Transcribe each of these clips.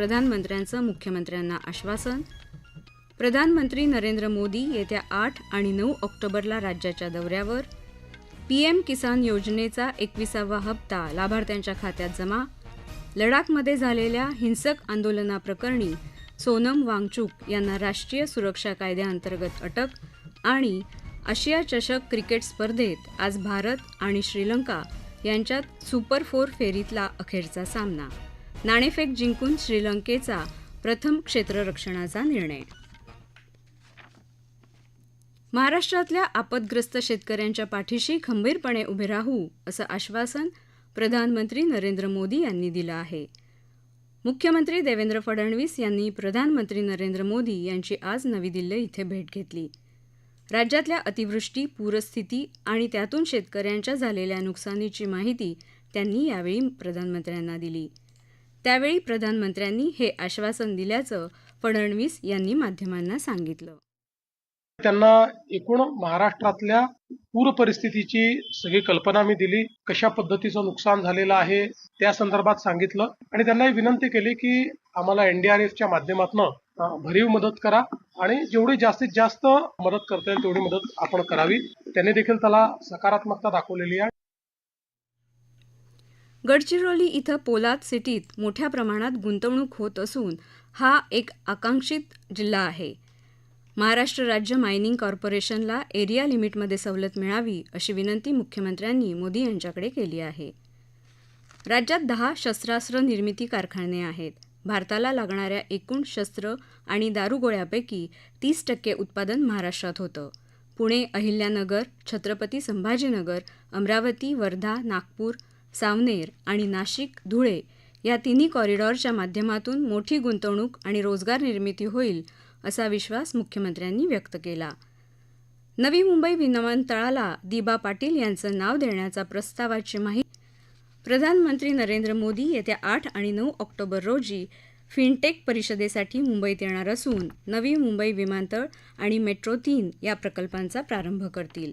प्रधानमंत्र्यांचं मुख्यमंत्र्यांना आश्वासन. प्रधानमंत्री नरेंद्र मोदी येत्या आठ आणि नऊ ऑक्टोबरला राज्याच्या दौऱ्यावर. पीएम किसान योजनेचा एकविसावा हप्ता लाभार्थ्यांच्या खात्यात जमा. लडाखमध्ये झालेल्या हिंसक आंदोलनाप्रकरणी सोनम वांगचूक यांना राष्ट्रीय सुरक्षा कायद्याअंतर्गत अटक आणि आशिया चषक क्रिकेट स्पर्धेत आज भारत आणि श्रीलंका यांच्यात सुपर फोर फेरीतला अखेरचा सामना. नाणेफेक जिंकून श्रीलंकेचा प्रथम क्षेत्ररक्षणाचा निर्णय. महाराष्ट्रातल्या आपदग्रस्त शेतकऱ्यांच्या पाठीशी खंबीरपणे उभे राहू असं आश्वासन प्रधानमंत्री नरेंद्र मोदी यांनी दिलं आहे. मुख्यमंत्री देवेंद्र फडणवीस यांनी प्रधानमंत्री नरेंद्र मोदी यांची आज नवी दिल्ली इथे भेट घेतली. राज्यातल्या अतिवृष्टी पूरस्थिती आणि त्यातून शेतकऱ्यांच्या झालेल्या नुकसानीची माहिती त्यांनी यावेळी प्रधानमंत्र्यांना दिली. त्यावेळी प्रधानमंत्र्यांनी हे आश्वासन दिल्याचं फडणवीस यांनी माध्यमांना सांगितलं. त्यांना एकूण महाराष्ट्रातल्या पूर परिस्थितीची सगळी कल्पना मी दिली कशा पद्धतीचं नुकसान झालेलं आहे त्या संदर्भात सांगितलं आणि त्यांनाही विनंती केली की आम्हाला एनडीआरएफच्या माध्यमातून भरीव मदत करा आणि जेवढी जास्तीत जास्त मदत करता येईल तेवढी मदत आपण करावी. त्यांनी देखील त्याला सकारात्मकता दाखवलेली आहे. गडचिरोली इथं पोलाद सिटीत मोठ्या प्रमाणात गुंतवणूक होत असून हा एक आकांक्षित जिल्हा आहे. महाराष्ट्र राज्य मायनिंग कॉर्पोरेशनला एरिया लिमिटमध्ये सवलत मिळावी अशी विनंती मुख्यमंत्र्यांनी मोदी यांच्याकडे केली आहे. राज्यात दहा शस्त्रास्त्र निर्मिती कारखाने आहेत. भारताला लागणाऱ्या एकूण शस्त्र आणि दारुगोळ्यापैकी तीस टक्के उत्पादन महाराष्ट्रात होतं. पुणे अहिल्यानगर छत्रपती संभाजीनगर अमरावती वर्धा नागपूर सावनेर आणि नाशिक धुळे या तिन्ही कॉरिडॉरच्या माध्यमातून मोठी गुंतवणूक आणि रोजगार निर्मिती होईल असा विश्वास मुख्यमंत्र्यांनी व्यक्त केला. नवी मुंबई विमानतळाला दिबा पाटील यांचं नाव देण्याचा प्रस्तावाची माहिती प्रधानमंत्री नरेंद्र मोदी येत्या आठ आणि नऊ ऑक्टोबर रोजी फिनटेक परिषदेसाठी मुंबईत येणार असून नवी मुंबई विमानतळ आणि मेट्रो तीन या प्रकल्पांचा प्रारंभ करतील.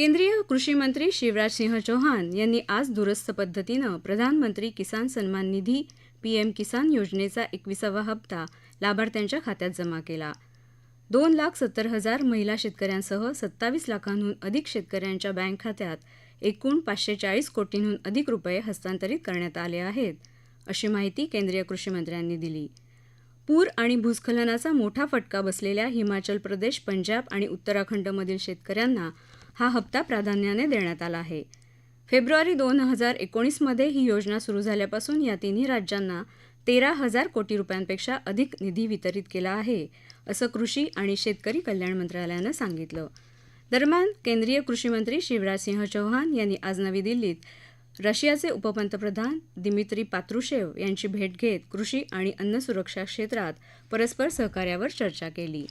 केंद्रीय कृषी मंत्री शिवराज सिंह चौहान यांनी आज दूरस्थ पद्धतीनं प्रधानमंत्री किसान सन्मान निधी पीएम किसान योजनेचा एकविसावा हप्ता लाभार्थ्यांच्या खात्यात जमा केला. दोन लाख सत्तर हजार महिला शेतकऱ्यांसह सत्तावीस लाखांहून अधिक शेतकऱ्यांच्या बँक खात्यात एकूण पाचशे चाळीस कोटींहून अधिक रुपये हस्तांतरित करण्यात आले आहेत अशी माहिती केंद्रीय कृषीमंत्र्यांनी दिली. पूर आणि भूस्खलनाचा मोठा फटका बसलेल्या हिमाचल प्रदेश पंजाब आणि उत्तराखंडमधील शेतकऱ्यांना हा हप्ता प्राधान्याने देण्यात आला आहे. फेब्रुवारी दोन हजार एकोणीसमध्ये ही योजना सुरू झाल्यापासून या तिन्ही राज्यांना तेरा हजार कोटी रुपयांपेक्षा अधिक निधी वितरित केला आहे असं कृषी आणि शेतकरी कल्याण मंत्रालयानं सांगितलं. दरम्यान केंद्रीय कृषीमंत्री शिवराज सिंह चौहान यांनी आज नवी दिल्लीत रशियाचे उपपंतप्रधान दिमित्री पात्रुशेव यांची भेट घेत कृषी आणि अन्न सुरक्षा क्षेत्रात परस्पर सहकार्यावर चर्चा केली.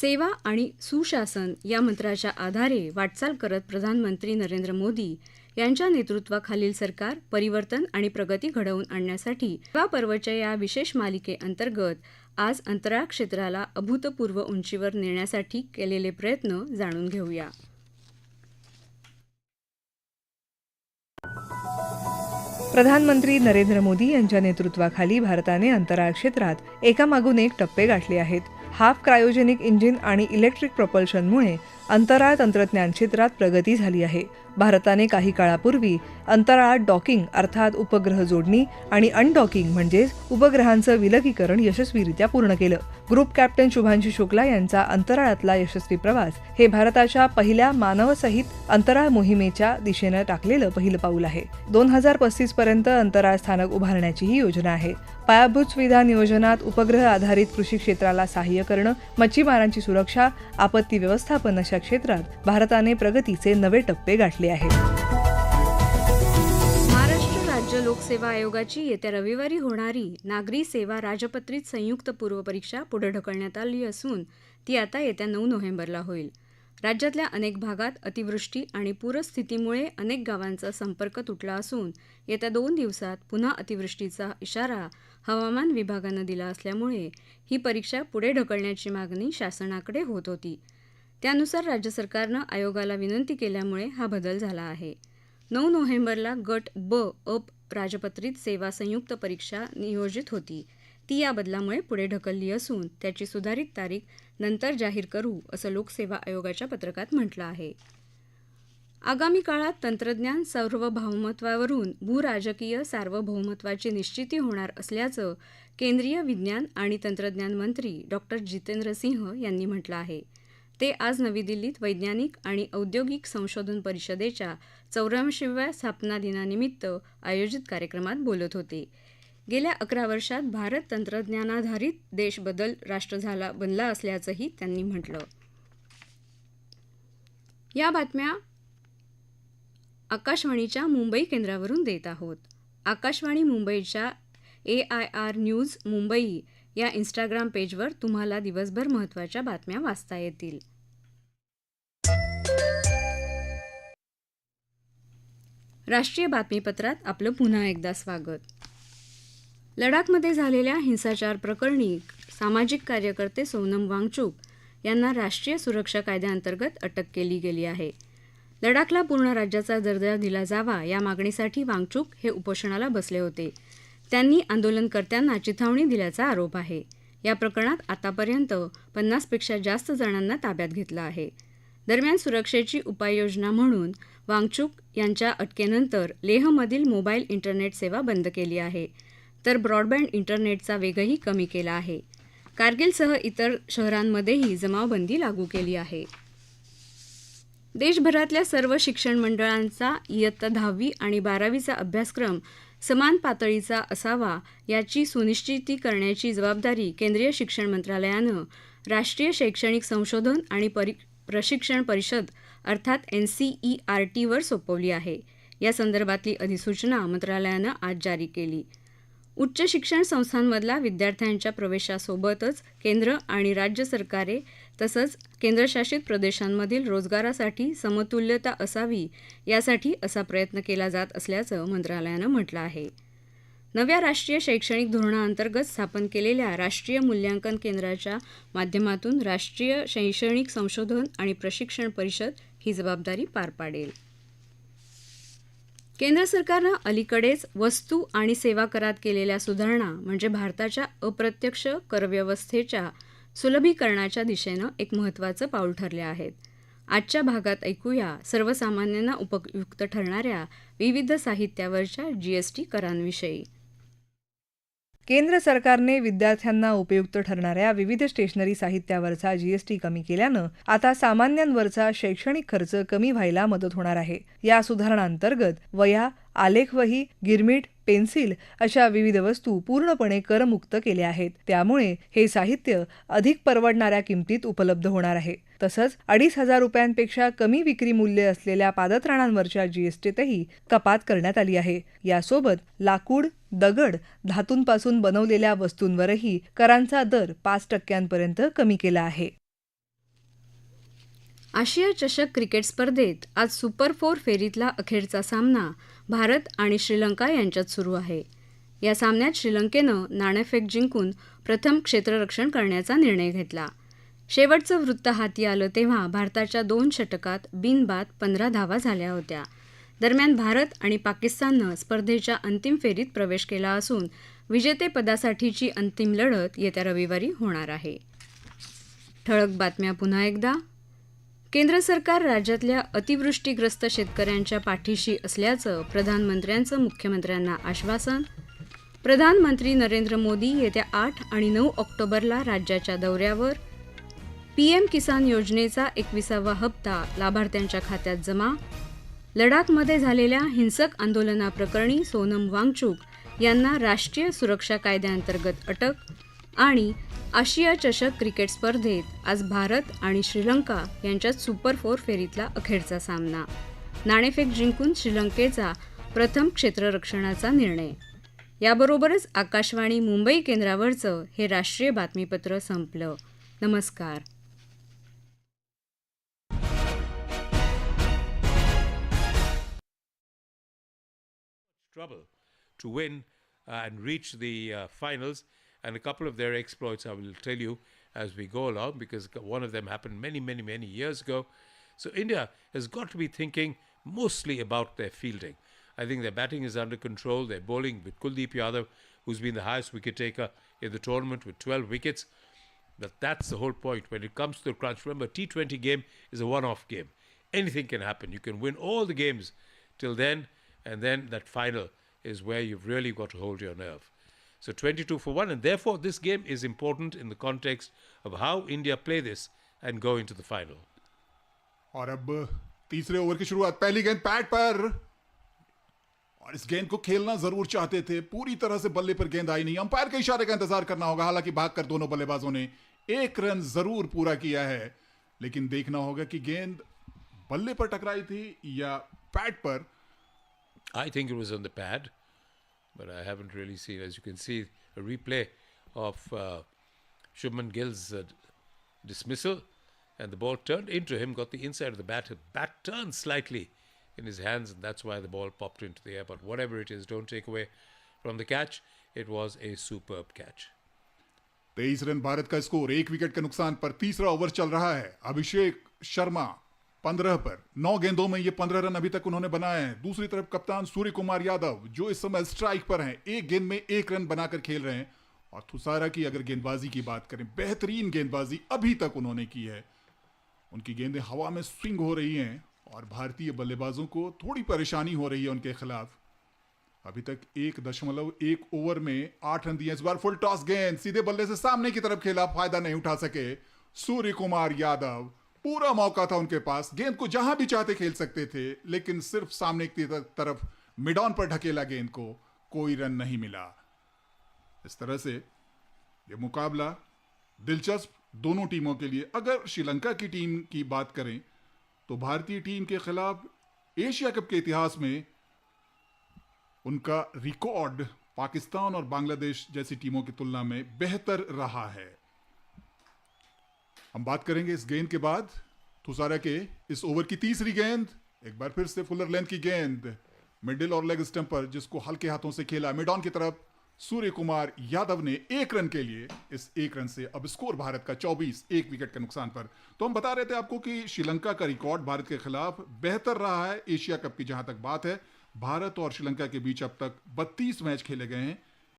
सेवा आणि सुशासन या मंत्राच्या आधारे वाटचाल करत प्रधानमंत्री नरेंद्र मोदी यांच्या नेतृत्वाखालील सरकार परिवर्तन आणि प्रगती घडवून आणण्यासाठी सेवा पर्वच्या या विशेष मालिकेअंतर्गत आज अंतराळ क्षेत्राला अभूतपूर्व उंचीवर नेण्यासाठी केलेले प्रयत्न जाणून घेऊया. प्रधानमंत्री नरेंद्र मोदी यांच्या नेतृत्वाखाली भारताने अंतराळ क्षेत्रात एकामागून एक टप्पे गाठले आहेत. हाफ क्रायोजेनिक इंजिन आणि इलेक्ट्रिक प्रपल्शनमुळे अंतराळ तंत्रज्ञान क्षेत्रात प्रगती झाली आहे. भारताने काही काळापूर्वी अंतराळात डॉकिंग अर्थात उपग्रह जोडणी आणि अनडॉकिंग म्हणजेच उपग्रहांचं विलगीकरण यशस्वीरित्या पूर्ण केलं. ग्रुप कॅप्टन शुभांशु शुक्ला यांचा अंतराळातला यशस्वी प्रवास हे भारताच्या पहिल्या मानवसहित अंतराळ मोहिमेच्या दिशेनं टाकलेलं पहिलं पाऊल आहे. दोन हजार पस्तीस पर्यंत अंतराळ स्थानक उभारण्याची ही योजना आहे. पायाभूत सुविधा नियोजनात उपग्रह आधारित कृषी क्षेत्राला सहाय्य करणं मच्छीमारांची सुरक्षा आपत्ती व्यवस्थापन अशा क्षेत्रात भारताने प्रगतीचे नवे टप्पे गाठले आहेत. राज्य लोकसेवा आयोगाची येत्या रविवारी होणारी नागरी सेवा राजपत्रित संयुक्त पूर्व परीक्षा पुढे ढकलण्यात आली असून ती आता येत्या नऊ नोव्हेंबरला होईल. राज्यातल्या अनेक भागात अतिवृष्टी आणि पूरस्थितीमुळे अनेक गावांचा संपर्क तुटला असून येत्या दोन दिवसात पुन्हा अतिवृष्टीचा इशारा हवामान विभागानं दिला असल्यामुळे ही परीक्षा पुढे ढकलण्याची मागणी शासनाकडे होत होती. त्यानुसार राज्य सरकारनं आयोगाला विनंती केल्यामुळे हा बदल झाला आहे. नऊ नोव्हेंबरला गट ब अप राजपत्रित सेवा संयुक्त परीक्षा नियोजित होती. ती या बदलामुळे पुढे ढकलली असून त्याची सुधारित तारीख नंतर जाहीर करू असं लोकसेवा आयोगाच्या पत्रकात म्हटलं आहे. आगामी काळात तंत्रज्ञान सार्वभौमत्वावरून भूराजकीय सार्वभौमत्वाची निश्चिती होणार असल्याचं केंद्रीय विज्ञान आणि तंत्रज्ञान मंत्री डॉक्टर जितेंद्र सिंह यांनी म्हटलं आहे. ते आज नवी दिल्लीत वैज्ञानिक आणि औद्योगिक संशोधन परिषदेच्या चौऱ्याऐंशीव्या स्थापना दिनानिमित्त आयोजित कार्यक्रमात बोलत होते. गेल्या अकरा वर्षात भारत तंत्रज्ञानाधारित देश बदल राष्ट्र झाला बनला असल्याचंही त्यांनी म्हटलं. या बातम्या आकाशवाणीच्या मुंबई केंद्रावरून देत आहोत. आकाशवाणी मुंबईच्या A I R news Mumbai या इंस्टाग्राम पेजवर तुम्हाला दिवसभर महत्त्वाच्या बातम्या वाचता येतील. राष्ट्रीय बातमीपत्रात आपलं पुन्हा एकदा स्वागत. लडाखमध्ये झालेल्या हिंसाचार प्रकरणी सामाजिक कार्यकर्ते सोनम वांगचूक यांना राष्ट्रीय सुरक्षा कायद्याअंतर्गत अटक केली गेली आहे. लडाखला पूर्ण राज्याचा दर्जा दिला जावा या मागणीसाठी वांगचूक हे उपोषणाला बसले होते. त्यांनी आंदोलनकर्त्यांना चिथावणी दिल्याचा आरोप आहे. या प्रकरणात आतापर्यंत पन्नासपेक्षा जास्त जणांना ताब्यात घेतलं आहे. दरम्यान सुरक्षेची उपाययोजना म्हणून वांगचूक यांच्या अटकेनंतर लेहमधील मोबाईल इंटरनेट सेवा बंद केली आहे. तर ब्रॉडबँड इंटरनेटचा वेगही कमी केला आहे. कारगिलसह इतर शहरांमध्येही जमावबंदी लागू केली आहे. देशभरातल्या सर्व शिक्षण मंडळांचा इयत्ता दहावी आणि बारावीचा अभ्यासक्रम समान पातळीचा असावा याची सुनिश्चिती करण्याची जबाबदारी केंद्रीय शिक्षण मंत्रालयानं राष्ट्रीय शैक्षणिक संशोधन आणि परि प्रशिक्षण परिषद अर्थात एन सी ई आर टीवर सोपवली आहे. या संदर्भातली अधिसूचना मंत्रालयानं आज जारी केली. उच्च शिक्षण संस्थांमधला विद्यार्थ्यांच्या प्रवेशासोबतच केंद्र आणि राज्य सरकारे तसंच केंद्रशासित प्रदेशांमधील रोजगारासाठी समतुल्यता असावी यासाठी असा प्रयत्न केला जात असल्याचं मंत्रालयानं म्हटलं आहे. नव्या राष्ट्रीय शैक्षणिक धोरणाअंतर्गत स्थापन केलेल्या राष्ट्रीय मूल्यांकन केंद्राच्या माध्यमातून राष्ट्रीय शैक्षणिक संशोधन आणि प्रशिक्षण परिषद ही जबाबदारी पार पाडेल. केंद्र सरकारनं अलीकडेच वस्तू आणि सेवा करात केलेल्या सुधारणा म्हणजे भारताच्या अप्रत्यक्ष करव्यवस्थेच्या सुलभीकरणाच्या दिशेनं एक महत्त्वाचं पाऊल ठरले आहेत. आजच्या भागात ऐकूया सर्वसामान्यांना उपयुक्त ठरणाऱ्या विविध साहित्यावरच्या जीएसटी करांविषयी. केंद्र सरकारने विद्यार्थ्यांना उपयुक्त ठरणाऱ्या विविध स्टेशनरी साहित्यावरचा जीएसटी कमी केल्यानं आता सामान्यांवरचा शैक्षणिक खर्च कमी व्हायला मदत होणार आहे. या सुधारणांतर्गत वया आलेखवही गिरमिट पेन्सिल अशा विविध वस्तू पूर्णपणे करमुक्त केल्या आहेत. त्यामुळे हे साहित्य अधिक परवडणाऱ्या किमतीत उपलब्ध होणार आहे. तसंच अडीच हजार रुपयांपेक्षा कमी विक्री मूल्य असलेल्या पादत्राणांवरच्या जीएसटीतही कपात करण्यात आली आहे. यासोबत लाकूड दगड धातूंपासून बनवलेल्या वस्तूंवरही करांचा दर पाच टक्क्यांपर्यंत कमी केला आहे. आशिया चषक क्रिकेट स्पर्धेत आज सुपर फोर फेरीतला अखेरचा सामना भारत आणि श्रीलंका यांच्यात सुरू आहे. या सामन्यात श्रीलंकेनं नाणेफेक जिंकून प्रथम क्षेत्ररक्षण करण्याचा निर्णय घेतला. शेवटचं वृत्त हाती आलं तेव्हा भारताच्या दोन षटकात बिनबाद पंधरा धावा झाल्या होत्या. दरम्यान भारत आणि पाकिस्ताननं स्पर्धेच्या अंतिम फेरीत प्रवेश केला असून विजेतेपदासाठीची अंतिम लढत येत्या रविवारी होणार आहे. ठळक बातम्या पुन्हा एकदा. केंद्र सरकार राज्यातल्या अतिवृष्टीग्रस्त शेतकऱ्यांच्या पाठीशी असल्याचं प्रधानमंत्र्यांचं मुख्यमंत्र्यांना आश्वासन. प्रधानमंत्री नरेंद्र मोदी येत्या आठ आणि नऊ ऑक्टोबरला राज्याच्या दौऱ्यावर. पीएम किसान योजनेचा एकविसावा हप्ता लाभार्थ्यांच्या खात्यात जमा. लडाखमध्ये झालेल्या हिंसक आंदोलनाप्रकरणी सोनम वांगचूक यांना राष्ट्रीय सुरक्षा कायद्याअंतर्गत अटक. आणि आशिया चषक क्रिकेट स्पर्धेत आज भारत आणि श्रीलंका यांच्यात सुपर फोर फेरीतला अखेरचा सामना. नाणेफेक जिंकून श्रीलंकेचा प्रथम क्षेत्ररक्षणाचा निर्णय. याबरोबरच आकाशवाणी मुंबई केंद्रावरचं हे राष्ट्रीय बातमीपत्र संपलं. नमस्कार. Trouble to win uh, and reach the uh, finals. And a couple of their exploits I will tell you as we go along because one of them happened many, many, many years ago. So India has got to be thinking mostly about their fielding. I think their batting is under control. They're bowling with Kuldeep Yadav, who's been the highest wicket taker in the tournament with 12 wickets. But that's the whole point. When it comes to the crunch, remember, T20 game is a one off game. Anything can happen. You can win all the games till then, and then that final is where you've really got to hold your nerve. So 22 for 1, and therefore this game is important in the context of how India play this and go into the final. और अब तीसरे over की शुरुआत पहली गेंद pad पर। और इस गेंद को खेलना ज़रूर चाहते थे। पूरी तरह से बल्ले पर गेंद आई नहीं। अंपायर के इशारे का इंतज़ार करना होगा। हालाँकि भागकर दोनों बल्लेबाजों ने एक रन ज़रूर पूरा किया है। लेकिन देखना होगा कि गेंद बल्ले पर टकराई थी या pad per. I think it was on the pad, but I haven't really seen. As you can see, a replay of uh, Shubman Gill's uh, dismissal, and the ball turned into him, got the inside of the bat. The bat turned slightly in his hands, and that's why the ball popped into the air. But whatever it is, don't take away from the catch. It was a superb catch. तेईस run Bharat का score एक wicket के नुकसान पर तीसरा over चल रहा है अभिषेक शर्मा पंद्रह पर। नौ गेंदों में ये पंद्रह रन अभी तक उन्होंने बनाए हैं। दूसरी तरफ़ कप्तान सूर्य कुमार यादव, जो इस समय स्ट्राइक पर हैं, एक गेंद में एक रन बनाकर खेल रहे हैं। और थुसारा की अगर गेंदबाजी की बात करें, बेहतरीन गेंदबाजी अभी तक उन्होंने की है। उनकी गेंदें हवा में स्विंग हो रही हैं और भारतीय बल्लेबाजों को थोड़ी परेशानी हो रही है उनके खिलाफ। अभी तक एक दशमलव एक ओवर में आठ रन दिए इस बार फुल टॉस गेंद, सीधे बल्ले से सामने की तरफ़ खेला फ़ायदा नहीं उठा सके। सूर्य कुमार यादव पूरा मौका था उनके पास। गेंद को जहाँ भी चाहते खेल सकते थे, लेकिन सिर्फ़ सामने की तरफ़ मिडॉन पर ढकेला गेंद को कोई रन नहीं मिला। इस तरह से ये मुकाबला दिलचस्प दोनों टीमों के लिए। अगर श्रीलंका की टीम की बात करें तो भारतीय टीम के खिलाफ एशिया कप के इतिहास में उनका रिकॉर्ड पाकिस्तान और बांग्लादेश जैसी टीमों की तुलना में बेहतर रहा है। हम बात करेंगे इस गेंद के बाद। थुसारा के इस ओवर की तीसरी गेंद, एक बार फिर से फुलर लेंथ की गेंद, मिडिल और लेग स्टंप पर जिसको हल्के हाथों से खेला मिड ऑन की तरफ़ सूर्य कुमार यादव ने एक रन के लिए इस एक रन से अब स्कोर भारत का 24 एक विकेट के नुकसान पर। तो हम बता रहे थे आपको कि श्रीलंका का रिकॉर्ड भारत के खिलाफ बेहतर रहा है, एशिया कप की जहाँ तक बात है। भारत और श्रीलंका के बीच अब तक 32 मैच खेले गए हैं।